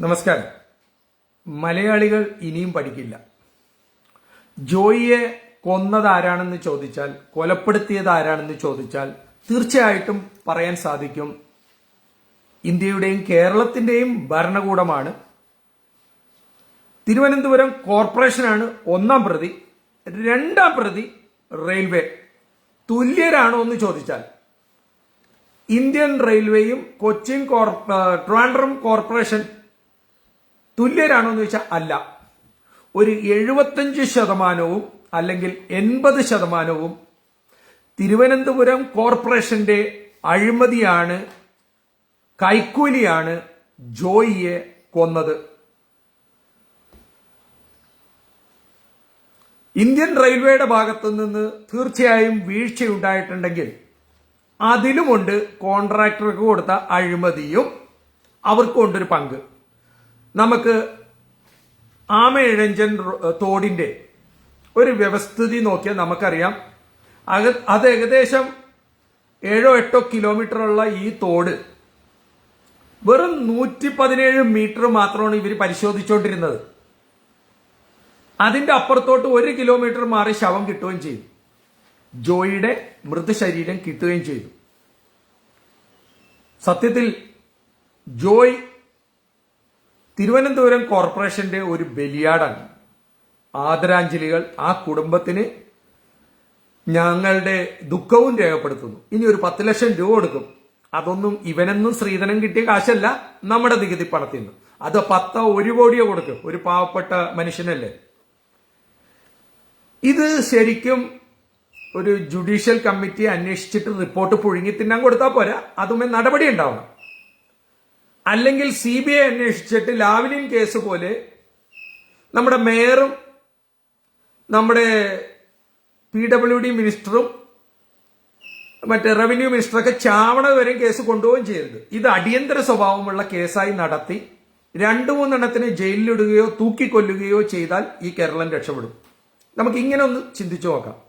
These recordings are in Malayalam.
നമസ്കാരം. മലയാളികൾ ഇനിയും പഠിക്കില്ല. ജോയിയെ കൊന്നത് ആരാണെന്ന് ചോദിച്ചാൽ കൊലപ്പെടുത്തിയത് ആരാണെന്ന് ചോദിച്ചാൽ തീർച്ചയായിട്ടും പറയാൻ സാധിക്കും. ഇന്ത്യയുടെയും കേരളത്തിന്റെയും ഭരണകൂടമാണ്. തിരുവനന്തപുരം കോർപ്പറേഷനാണ് ഒന്നാം പ്രതി. രണ്ടാം പ്രതി റെയിൽവേ. തുല്യരാണോ എന്ന് ചോദിച്ചാൽ ഇന്ത്യൻ റെയിൽവേയും കൊച്ചിൻ കോർപ്പ ട്രിവാൻഡ്രം കോർപ്പറേഷൻ തുല്യരാണോ എന്ന് ചോദിച്ചാൽ അല്ല. ഒരു എഴുപത്തഞ്ച് ശതമാനവും അല്ലെങ്കിൽ എൺപത് ശതമാനവും തിരുവനന്തപുരം കോർപ്പറേഷന്റെ അഴിമതിയാണ് കൈക്കൂലിയാണ് ജോയിയെ കൊന്നത്. ഇന്ത്യൻ റെയിൽവേയുടെ ഭാഗത്തു നിന്ന് തീർച്ചയായും വീഴ്ചയുണ്ടായിട്ടുണ്ടെങ്കിൽ അതിലുമുണ്ട് കോൺട്രാക്ടർക്ക് കൊടുത്ത അഴിമതിയും അവർക്കുണ്ടൊരു പങ്ക്. നമുക്ക് ആമയിഴഞ്ചൻ തോടിന്റെ ഒരു വ്യവസ്ഥിതി നോക്കിയാൽ നമുക്കറിയാം. അത് ഏകദേശം ഏഴോ എട്ടോ കിലോമീറ്റർ ഉള്ള ഈ തോട് വെറും നൂറ്റി പതിനേഴ് മീറ്റർ മാത്രമാണ് ഇവർ പരിശോധിച്ചുകൊണ്ടിരുന്നത് അതിന്റെ അപ്പുറത്തോട്ട് ഒരു കിലോമീറ്റർ മാറി ശവം കിട്ടുകയും ചെയ്തു. ജോയിയുടെ മൃതശരീരം കിട്ടുകയും ചെയ്തു. സത്യത്തിൽ ജോയ് തിരുവനന്തപുരം കോർപ്പറേഷന്റെ ഒരു ബലിയാടാണ് ആദരാഞ്ജലികൾ ആ കുടുംബത്തിന് ഞങ്ങളുടെ ദുഃഖവും രേഖപ്പെടുത്തുന്നു. ഇനി ഒരു പത്ത് ലക്ഷം രൂപ കൊടുക്കും. അതൊന്നും ഇവനെന്നും ശ്രീധനം കിട്ടിയ കാശല്ല നമ്മുടെ നികുതി പണത്തിൽ നിന്ന് അത് പത്തോ ഒരു കോടിയോ കൊടുക്കും. ഒരു പാവപ്പെട്ട മനുഷ്യനല്ലേ? ഇത് ശരിക്കും ഒരു ജുഡീഷ്യൽ കമ്മിറ്റി അന്വേഷിച്ചിട്ട് റിപ്പോർട്ട് പുഴുങ്ങി തിന്നാൻ കൊടുത്താൽ പോരാ. അതുമേ നടപടി ഉണ്ടാവണം. അല്ലെങ്കിൽ സി ബി ഐ അന്വേഷിച്ചിട്ട് ലാവ്ലിൻ കേസ് പോലെ നമ്മുടെ മേയറും നമ്മുടെ പി ഡബ്ല്യു ഡി മിനിസ്റ്ററും മറ്റേ റവന്യൂ മിനിസ്റ്ററൊക്കെ ചാവണ വരെ കേസ് കൊണ്ടുപോവുകയും ചെയ്യരുത് ഇത് അടിയന്തര സ്വഭാവമുള്ള കേസായി നടത്തി രണ്ടു മൂന്നെണ്ണത്തിന് ജയിലിലിടുകയോ തൂക്കിക്കൊല്ലുകയോ ചെയ്താൽ ഈ കേരളം രക്ഷപ്പെടും. നമുക്ക് ഇങ്ങനെ ഒന്ന് ചിന്തിച്ചു നോക്കാം.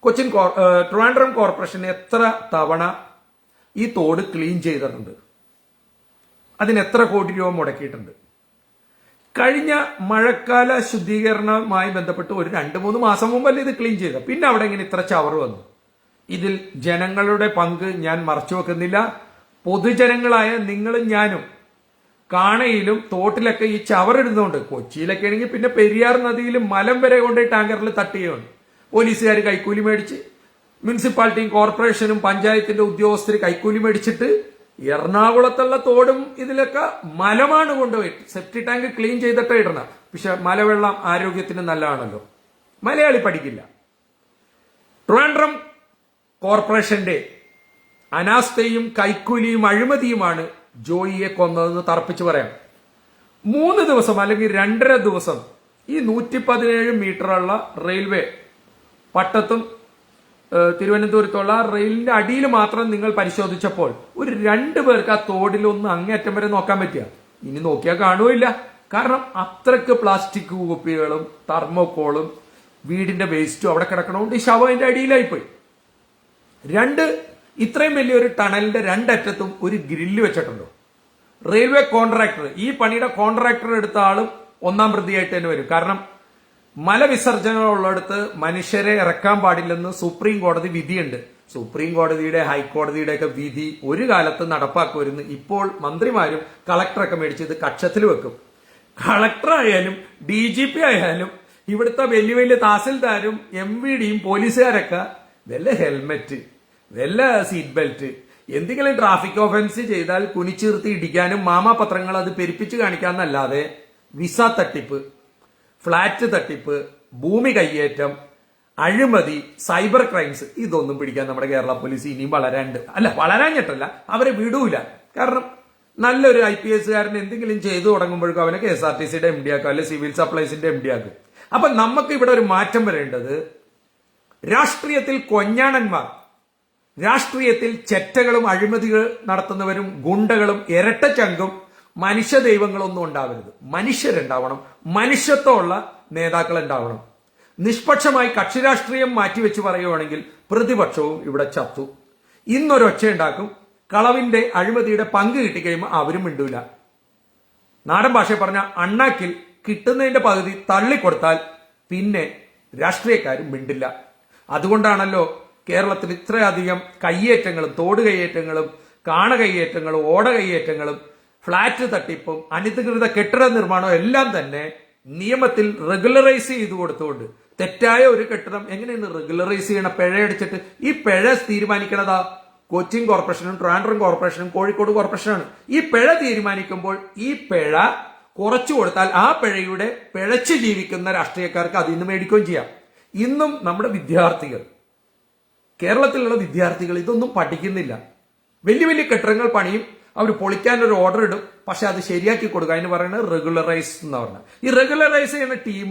കൊച്ചിൻ ട്രിവാൻഡ്രം കോർപ്പറേഷൻ എത്ര തവണ ഈ തോട് ക്ലീൻ ചെയ്തിട്ടുണ്ട്? അതിന് എത്ര കോടി രൂപ മുടക്കിയിട്ടുണ്ട്. കഴിഞ്ഞ മഴക്കാല ശുദ്ധീകരണവുമായി ബന്ധപ്പെട്ട് ഒരു രണ്ട് മൂന്ന് മാസം മുമ്പല്ലേ ഇത് ക്ലീൻ ചെയ്ത പിന്നെ അവിടെ ഇങ്ങനെ ഇത്ര ചവർ വന്നു. ഇതിൽ ജനങ്ങളുടെ പങ്ക് ഞാൻ മറച്ചു വെക്കുന്നില്ല. പൊതുജനങ്ങളായ നിങ്ങളും ഞാനും കാണയിലും തോട്ടിലൊക്കെ ഈ ചവറിടുന്നുണ്ട് കൊച്ചിയിലൊക്കെ ആണെങ്കിൽ പിന്നെ പെരിയാർ നദിയിൽ മലം വരെ കൊണ്ട് ടാങ്കറിൽ തട്ടുകയാണ് പോലീസുകാർ കൈക്കൂലി മേടിച്ച് മുനിസിപ്പാലിറ്റിയും കോർപ്പറേഷനും പഞ്ചായത്തിന്റെ ഉദ്യോഗസ്ഥർ കൈക്കൂലി മേടിച്ചിട്ട് എറണാകുളത്തുള്ള തോടും ഇതിലൊക്കെ മലമാണ് കൊണ്ടുപോയി. സെപ്റ്റി ടാങ്ക് ക്ലീൻ ചെയ്തിട്ടേ ഇടണം. പക്ഷെ മലവെള്ളം ആരോഗ്യത്തിന് നല്ലതാണല്ലോ. മലയാളി പഠിക്കില്ല. ട്രിവാൻഡ്രം കോർപ്പറേഷന്റെ അനാസ്ഥയും കൈക്കൂലിയും അഴിമതിയുമാണ് ജോയിയെ കൊന്നതെന്ന് തറപ്പിച്ച് പറയാം. മൂന്ന് ദിവസം അല്ലെങ്കിൽ രണ്ടര ദിവസം ഈ നൂറ്റി പതിനേഴ് മീറ്ററുള്ള റെയിൽവേ പട്ടത്തും തിരുവനന്തപുരത്തുള്ള റെയിലിന്റെ അടിയിൽ മാത്രം നിങ്ങൾ പരിശോധിച്ചപ്പോൾ ഒരു രണ്ടു പേർക്ക് ആ തോടിൽ ഒന്ന് അങ്ങേറ്റം വരെ നോക്കാൻ പറ്റിയ. ഇനി നോക്കിയാൽ കാണുമില്ല കാരണം അത്രയ്ക്ക് പ്ലാസ്റ്റിക് കുപ്പികളും തെർമോക്കോളും വീടിന്റെ വേസ്റ്റും അവിടെ കിടക്കണോണ്ട് ഈ ശവം അതിന്റെ അടിയിലായിപ്പോയി. രണ്ട് ഇത്രയും വലിയൊരു ടണലിന്റെ രണ്ടറ്റത്തും ഒരു ഗ്രില്ല് വെച്ചിട്ടുണ്ടോ? റെയിൽവേ കോൺട്രാക്ടർ ഈ പണിയുടെ കോൺട്രാക്ടർ എടുത്ത ആളും ഒന്നാം പ്രതിയായിട്ട് തന്നെ വരും. കാരണം മലവിസർജനം ഉള്ളിടത്ത് മനുഷ്യരെ ഇറക്കാൻ പാടില്ലെന്ന് സുപ്രീം കോടതി വിധിയുണ്ട്. സുപ്രീം കോടതിയുടെ ഹൈക്കോടതിയുടെ ഒക്കെ വിധി ഒരു കാലത്ത് നടപ്പാക്കുമായിരുന്നു. ഇപ്പോൾ മന്ത്രിമാരും കളക്ടറൊക്കെ മേടിച്ച് ഇത് കക്ഷത്തിൽ വെക്കും. കളക്ടർ ആയാലും ഡി ജി പി ആയാലും ഇവിടുത്തെ വലിയ വലിയ തഹസിൽദാരും എം വി ഡിയും പോലീസുകാരൊക്കെ വല്ല ഹെൽമെറ്റ് വല്ല സീറ്റ് ബെൽറ്റ് എന്തെങ്കിലും ട്രാഫിക് ഓഫൻസ് ചെയ്താൽ കുനിച്ചീർത്തി ഇടിക്കാനും മാമാപത്രങ്ങൾ അത് പെരുപ്പിച്ച് കാണിക്കാന്നല്ലാതെ വിസ തട്ടിപ്പ് ഫ്ളാറ്റ് തട്ടിപ്പ് ഭൂമി കയ്യേറ്റം അഴിമതി സൈബർ ക്രൈംസ് ഇതൊന്നും പിടിക്കാൻ നമ്മുടെ കേരള പോലീസ് ഇനിയും വളരാണ്ട് അല്ല വളരാഞ്ഞിട്ടല്ല അവരെ വിടൂല. കാരണം നല്ലൊരു ഐ പി എസ്സുകാരൻ എന്തെങ്കിലും ചെയ്തു തുടങ്ങുമ്പോഴേക്കും അവനെ കെ എസ് ആർ ടി സിയുടെ എം ഡി ആക്കും അല്ലെ സിവിൽ സപ്ലൈസിന്റെ എം ഡി ആക്കും. അപ്പൊ നമുക്ക് ഇവിടെ ഒരു മാറ്റം വരേണ്ടത് രാഷ്ട്രീയത്തിൽ കൊഞ്ഞാണന്മാർ രാഷ്ട്രീയത്തിൽ ചെറ്റകളും അഴിമതികൾ നടത്തുന്നവരും ഗുണ്ടകളും ഇരട്ടച്ചങ്കും മനുഷ്യ ദൈവങ്ങളൊന്നും ഉണ്ടാവരുത്. മനുഷ്യരുണ്ടാവണം. മനുഷ്യത്വമുള്ള നേതാക്കൾ ഉണ്ടാവണം നിഷ്പക്ഷമായി കക്ഷി രാഷ്ട്രീയം മാറ്റിവെച്ച് പറയുവാണെങ്കിൽ പ്രതിപക്ഷവും ഇവിടെ ചത്തു. ഇന്നൊരൊച്ച ഉണ്ടാക്കും. കളവിന്റെ അഴിമതിയുടെ പങ്ക് കിട്ടിക്കഴിയുമ്പോൾ അവരും മിണ്ടൂല. നാടൻ ഭാഷയിൽ പറഞ്ഞ അണ്ണാക്കിൽ കിട്ടുന്നതിന്റെ പകുതി തള്ളിക്കൊടുത്താൽ പിന്നെ രാഷ്ട്രീയക്കാരും മിണ്ടില്ല. അതുകൊണ്ടാണല്ലോ കേരളത്തിൽ ഇത്രയധികം കയ്യേറ്റങ്ങളും തോട് കയ്യേറ്റങ്ങളും കാണ കയ്യേറ്റങ്ങളും ഓട കയ്യേറ്റങ്ങളും ഫ്ളാറ്റ് തട്ടിപ്പും അനധികൃത കെട്ടിട നിർമ്മാണവും എല്ലാം തന്നെ നിയമത്തിൽ റെഗുലറൈസ് ചെയ്തു കൊടുത്തുകൊണ്ട് തെറ്റായ ഒരു കെട്ടിടം എങ്ങനെയാണ് റെഗുലറൈസ് ചെയ്യണ? പിഴയടിച്ചിട്ട് ഈ പിഴ തീരുമാനിക്കണതാ കൊച്ചിൻ കോർപ്പറേഷനും ട്രാൻഡ്രം കോർപ്പറേഷനും കോഴിക്കോട് കോർപ്പറേഷനാണ്. ഈ പിഴ തീരുമാനിക്കുമ്പോൾ ഈ പിഴ കുറച്ചു കൊടുത്താൽ ആ പിഴയുടെ പിഴച്ചു ജീവിക്കുന്ന രാഷ്ട്രീയക്കാർക്ക് അതിൽ നിന്ന് മേടിക്കുകയും ചെയ്യാം. ഇന്നും നമ്മുടെ വിദ്യാർത്ഥികൾ കേരളത്തിലുള്ള വിദ്യാർത്ഥികൾ ഇതൊന്നും പഠിക്കുന്നില്ല. വലിയ വലിയ കെട്ടിടങ്ങൾ പണിയും അവർ പൊളിക്കാൻ ഒരു ഓർഡർ ഇടും. പക്ഷെ അത് ശരിയാക്കി കൊടുക്കുക. അതിന് പറയുന്നത് റെഗുലറൈസ് എന്ന് പറഞ്ഞാൽ ഈ റെഗുലറൈസ് ചെയ്യുന്ന ടീം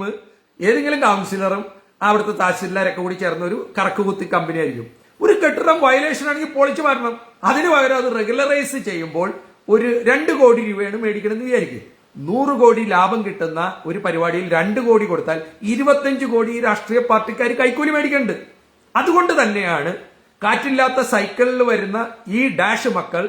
ഏതെങ്കിലും കൗൺസിലറും അവിടുത്തെ തഹസിൽദാരൊക്കെ കൂടി ചേർന്ന ഒരു കറക്കുകുത്തി കമ്പനി ആയിരിക്കും. ഒരു കെട്ടിടം വയലേഷൻ ആണെങ്കിൽ പൊളിച്ചു മാറണം അതിന് പകരം അത് റെഗുലറൈസ് ചെയ്യുമ്പോൾ ഒരു രണ്ട് കോടി രൂപയാണ് മേടിക്കണമെന്ന് വിചാരിക്കും. നൂറ് കോടി ലാഭം കിട്ടുന്ന ഒരു പരിപാടിയിൽ രണ്ട് കോടി കൊടുത്താൽ ഇരുപത്തഞ്ച് കോടി രാഷ്ട്രീയ പാർട്ടിക്കാർ കൈക്കൂലി മേടിക്കേണ്ടത് അതുകൊണ്ട് തന്നെയാണ് കാറ്റില്ലാത്ത സൈക്കിളിൽ വരുന്ന ഈ ഡാഷ് മക്കൾ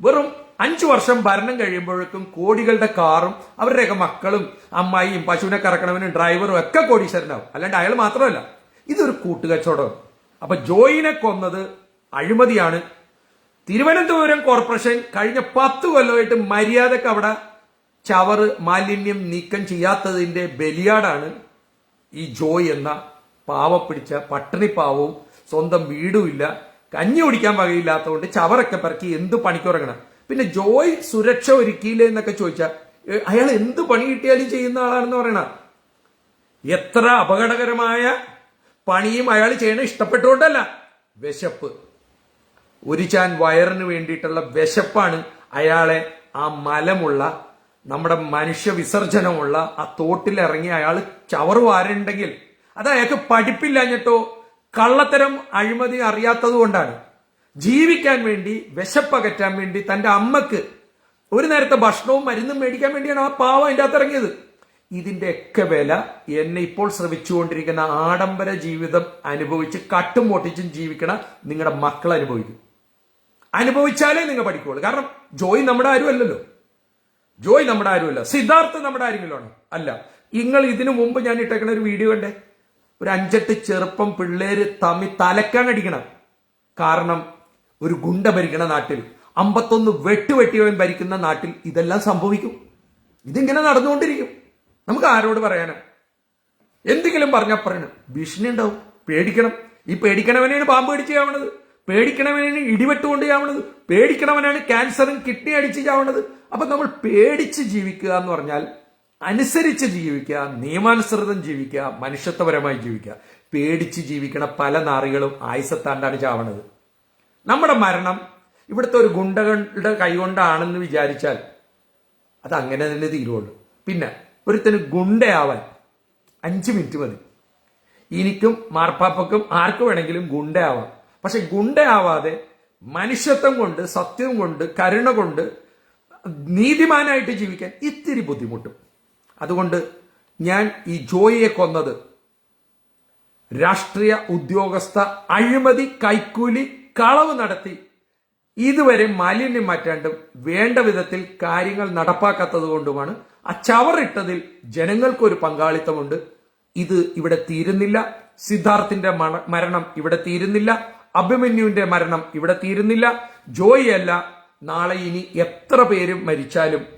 വെറും അഞ്ചു വർഷം ഭരണം കഴിയുമ്പോഴേക്കും കോടികളുടെ കാറും അവരുടെയൊക്കെ മക്കളും അമ്മായിയും പശുവിനെ കറക്കണവനും ഡ്രൈവറും ഒക്കെ കോടീശ്വരനാവും. അല്ലാണ്ട് അയാൾ മാത്രമല്ല. ഇതൊരു കൂട്ടുകച്ചവടം. അപ്പൊ ജോയിനെ കൊന്നത് അഴിമതിയാണ്. തിരുവനന്തപുരം കോർപ്പറേഷൻ കഴിഞ്ഞ പത്ത് കൊല്ലമായിട്ട് മര്യാദയ്ക്ക് അവിടെ ചവറ് മാലിന്യം നീക്കം ചെയ്യാത്തതിന്റെ ബലിയാടാണ് ഈ ജോയ് എന്ന പാവപ്പിടിച്ച പട്ടിണി പാവവും സ്വന്തം വീടുമില്ല കഞ്ഞി കുടിക്കാൻ വകയില്ലാത്തതുകൊണ്ട് ചവറൊക്കെ പെറക്കി എന്ത് പണിക്കുറങ്ങണം പിന്നെ ജോയ് സുരക്ഷ ഒരുക്കിയില്ലേ എന്നൊക്കെ ചോദിച്ചാൽ അയാൾ എന്ത് പണി കിട്ടിയാലും ചെയ്യുന്ന ആളാണെന്ന് പറയണ? എത്ര അപകടകരമായ പണിയും അയാൾ ചെയ്യണ ഇഷ്ടപ്പെട്ടുകൊണ്ടല്ല വിശപ്പ്. ഒരു ചാൻ വയറിന് വേണ്ടിയിട്ടുള്ള വിശപ്പാണ് അയാളെ ആ മലമുള്ള നമ്മുടെ മനുഷ്യ വിസർജനമുള്ള ആ തോട്ടിലിറങ്ങി അയാൾ ചവറ് വാരുണ്ടെങ്കിൽ അത് അയാൾക്ക് പഠിപ്പില്ലാഞ്ഞിട്ടോ കള്ളത്തരം അഴിമതി അറിയാത്തതുകൊണ്ടാണ് ജീവിക്കാൻ വേണ്ടി വിശപ്പകറ്റാൻ വേണ്ടി തന്റെ അമ്മയ്ക്ക് ഒരു നേരത്തെ ഭക്ഷണവും മരുന്നും മേടിക്കാൻ വേണ്ടിയാണ് ആ പാവം അതിന്റെ അകത്ത് ഇറങ്ങിയത്. ഇതിന്റെയൊക്കെ വില എന്നെ ഇപ്പോൾ ശ്രമിച്ചുകൊണ്ടിരിക്കുന്ന ആഡംബര ജീവിതം അനുഭവിച്ച് കട്ടും പൊട്ടിച്ചും ജീവിക്കണ നിങ്ങളുടെ മക്കൾ അനുഭവിക്കും. അനുഭവിച്ചാലേ നിങ്ങൾ പഠിക്കുള്ളൂ. കാരണം ജോയ് നമ്മുടെ ആരും അല്ലല്ലോ ജോയ് നമ്മുടെ ആരുമല്ല. സിദ്ധാർത്ഥ നമ്മുടെ ആരെങ്കിലും അല്ല. നിങ്ങൾ ഇതിനു മുമ്പ് ഞാൻ ഇട്ടേക്കണ ഒരു വീഡിയോ കണ്ടേ? ഒരു അഞ്ചെട്ട് ചെറുപ്പം പിള്ളേര് തമ്മി തലക്കാൻ അടിക്കണം കാരണം ഒരു ഗുണ്ട ഭരിക്കണ നാട്ടിൽ അമ്പത്തൊന്ന് വെട്ടുവെട്ടിയവൻ ഭരിക്കുന്ന നാട്ടിൽ ഇതെല്ലാം സംഭവിക്കും. ഇതിങ്ങനെ നടന്നുകൊണ്ടിരിക്കും. നമുക്ക് ആരോട് പറയാനാ? എന്തെങ്കിലും പറഞ്ഞാൽ പറയണം. ഭീഷണി ഉണ്ടാവും പേടിക്കണം. ഈ പേടിക്കണവനെയാണ് പാമ്പ് കടിച്ച് ചാവണത്. പേടിക്കണവനാണ് ഇടിവെട്ടുകൊണ്ട് ചാവണത്. പേടിക്കണവനാണ് ക്യാൻസറും കിഡ്നി അടിച്ച് ചാവണത്. അപ്പൊ നമ്മൾ പേടിച്ച് ജീവിക്കുക എന്ന് പറഞ്ഞാൽ അനുസരിച്ച് ജീവിക്കുക നിയമാനുസൃതം ജീവിക്കുക മനുഷ്യത്വപരമായി ജീവിക്കുക. പേടിച്ച് ജീവിക്കണ പല നാറികളും ആയുസത്താണ്ടാണ് ചാവണത്. നമ്മുടെ മരണം ഇവിടുത്തെ ഒരു ഗുണ്ടകളുടെ കൈകൊണ്ടാണെന്ന് വിചാരിച്ചാൽ അത് അങ്ങനെ തന്നെ തീരുള്ളൂ പിന്നെ ഒരുത്തന് ഗുണ്ടയാവാൻ അഞ്ച് മിനിറ്റ് മതി. എനിക്കും മാർപ്പാപ്പക്കും ആർക്ക് വേണമെങ്കിലും ഗുണ്ടയാവാം. പക്ഷെ ഗുണ്ടയാവാതെ മനുഷ്യത്വം കൊണ്ട് സത്യം കൊണ്ട് കരുണ കൊണ്ട് നീതിമാനായിട്ട് ജീവിക്കാൻ ഇത്തിരി ബുദ്ധിമുട്ടും. അതുകൊണ്ട് ഞാൻ ഈ ജോയിയെ കൊന്നത് രാഷ്ട്രീയ ഉദ്യോഗസ്ഥ അഴിമതി കൈക്കൂലി കളവ് നടത്തി ഇതുവരെ മാലിന്യം മാറ്റാണ്ടും വേണ്ട വിധത്തിൽ കാര്യങ്ങൾ നടപ്പാക്കാത്തത് കൊണ്ടുമാണ് ആ ചവറിട്ടതിൽ ജനങ്ങൾക്കൊരു പങ്കാളിത്തമുണ്ട്. ഇത് ഇവിടെ തീരുന്നില്ല. സിദ്ധാർത്ഥിന്റെ മരണം ഇവിടെ തീരുന്നില്ല. അഭിമന്യുവിന്റെ മരണം ഇവിടെ തീരുന്നില്ല. ജോയിയല്ല നാളെ ഇനി എത്ര പേരും മരിച്ചാലും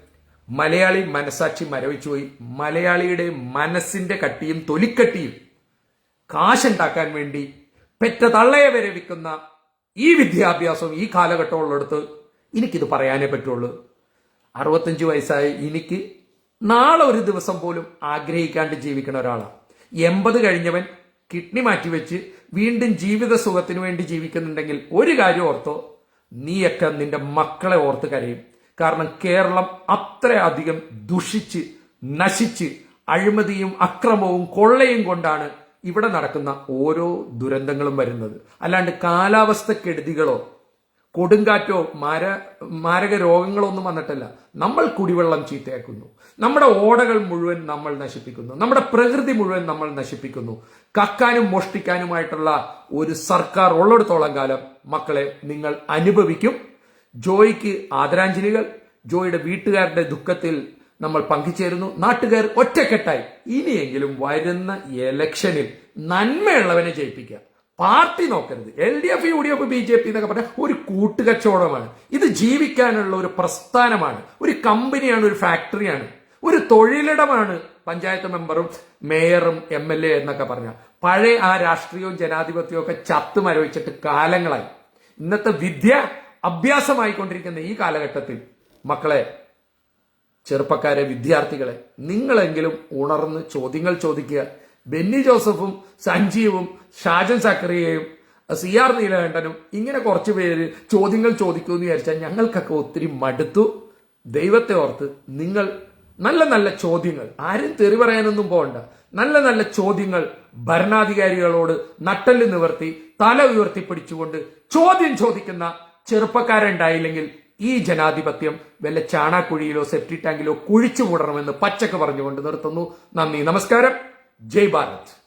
മലയാളി മനസാക്ഷി മരവിച്ചുപോയി മലയാളിയുടെ മനസ്സിന്റെ കട്ടിയും തൊലിക്കട്ടിയും കാശുണ്ടാക്കാൻ വേണ്ടി പെറ്റ തള്ളയെ വരെ വിൽക്കുന്ന ഈ വിദ്യാഭ്യാസം ഈ കാലഘട്ടമുള്ളടുത്ത് എനിക്കിത് പറയാനേ പറ്റുള്ളൂ. അറുപത്തഞ്ച് വയസ്സായി എനിക്ക് നാളെ ഒരു ദിവസം പോലും ആഗ്രഹിക്കാണ്ട് ജീവിക്കുന്ന ഒരാളാണ്. എൺപത് കഴിഞ്ഞവൻ കിഡ്നി മാറ്റിവെച്ച് വീണ്ടും ജീവിത സുഖത്തിന് വേണ്ടി ജീവിക്കുന്നുണ്ടെങ്കിൽ ഒരു കാര്യം ഓർത്തോ നീയൊക്കെ നിന്റെ മക്കളെ ഓർത്ത് കരയും. കാരണം കേരളം അത്രയധികം ദുഷിച്ച് നശിച്ച് അഴിമതിയും അക്രമവും കൊള്ളയും കൊണ്ടാണ് ഇവിടെ നടക്കുന്ന ഓരോ ദുരന്തങ്ങളും വരുന്നത്. അല്ലാണ്ട് കാലാവസ്ഥ കാലാവസ്ഥക്കെടുതികളോ കൊടുങ്കാറ്റോ മാര മാരക രോഗങ്ങളോ ഒന്നും വന്നിട്ടല്ല. നമ്മൾ കുടിവെള്ളം ചീത്തയാക്കുന്നു. നമ്മുടെ ഓടകൾ മുഴുവൻ നമ്മൾ നശിപ്പിക്കുന്നു. നമ്മുടെ പ്രകൃതി മുഴുവൻ നമ്മൾ നശിപ്പിക്കുന്നു. കക്കാനും മോഷ്ടിക്കാനുമായിട്ടുള്ള ഒരു സർക്കാർ ഉള്ളിടത്തോളം കാലം മക്കളെ നിങ്ങൾ അനുഭവിക്കും. ജോയിക്ക് ആദരാഞ്ജലികൾ ജോയിയുടെ വീട്ടുകാരുടെ ദുഃഖത്തിൽ നമ്മൾ പങ്കുചേരുന്നു. നാട്ടുകാർ ഒറ്റക്കെട്ടായി. ഇനിയെങ്കിലും വരുന്ന എലക്ഷനിൽ നന്മയുള്ളവനെ ജയിപ്പിക്കുക. പാർട്ടി നോക്കരുത്. L D F U D F B J P എന്നൊക്കെ പറഞ്ഞാൽ ഒരു കൂട്ടുകച്ചവടമാണ്. ഇത് ജീവിക്കാനുള്ള ഒരു പ്രസ്ഥാനമാണ്. ഒരു കമ്പനിയാണ് ഒരു ഫാക്ടറിയാണ്. ഒരു തൊഴിലിടമാണ് പഞ്ചായത്ത് മെമ്പറും മേയറും എം എൽ എ എന്നൊക്കെ പറഞ്ഞ പഴയ ആ രാഷ്ട്രീയവും ജനാധിപത്യവും ഒക്കെ ചത്തു മരവിച്ചിട്ട് കാലങ്ങളായി. ഇന്നത്തെ വിദ്യ അഭ്യാസമായിക്കൊണ്ടിരിക്കുന്ന ഈ കാലഘട്ടത്തിൽ മക്കളെ ചെറുപ്പക്കാരെ വിദ്യാർത്ഥികളെ നിങ്ങളെങ്കിലും ഉണർന്ന് ചോദ്യങ്ങൾ ചോദിക്കുക. ബെന്നി ജോസഫും സഞ്ജീവും ഷാജൻ സക്കറിയയും സി ആർ നീലകണ്ഠനും ഇങ്ങനെ കുറച്ച് പേര് ചോദ്യങ്ങൾ ചോദിക്കൂ എന്ന് വിചാരിച്ചാൽ ഞങ്ങൾക്കൊക്കെ ഒത്തിരി മടുത്തു. ദൈവത്തെ ഓർത്ത് നിങ്ങൾ നല്ല നല്ല ചോദ്യങ്ങൾ ആരും തെറി പറയാനൊന്നും പോകണ്ട. നല്ല നല്ല ചോദ്യങ്ങൾ ഭരണാധികാരികളോട് നട്ടൽ നിവർത്തി തല ഉയർത്തിപ്പിടിച്ചുകൊണ്ട് ചോദ്യം ചോദിക്കുന്ന ചെറുപ്പക്കാരുണ്ടായില്ലെങ്കിൽ ഈ ജനാധിപത്യം വല്ല ചാണാക്കുഴിയിലോ സെപ്റ്റി ടാങ്കിലോ കുഴിച്ചു കൂടണമെന്ന് പച്ചക്ക് പറഞ്ഞുകൊണ്ട് നിർത്തുന്നു. നന്ദി നമസ്കാരം. ജയ് ഭാരത്.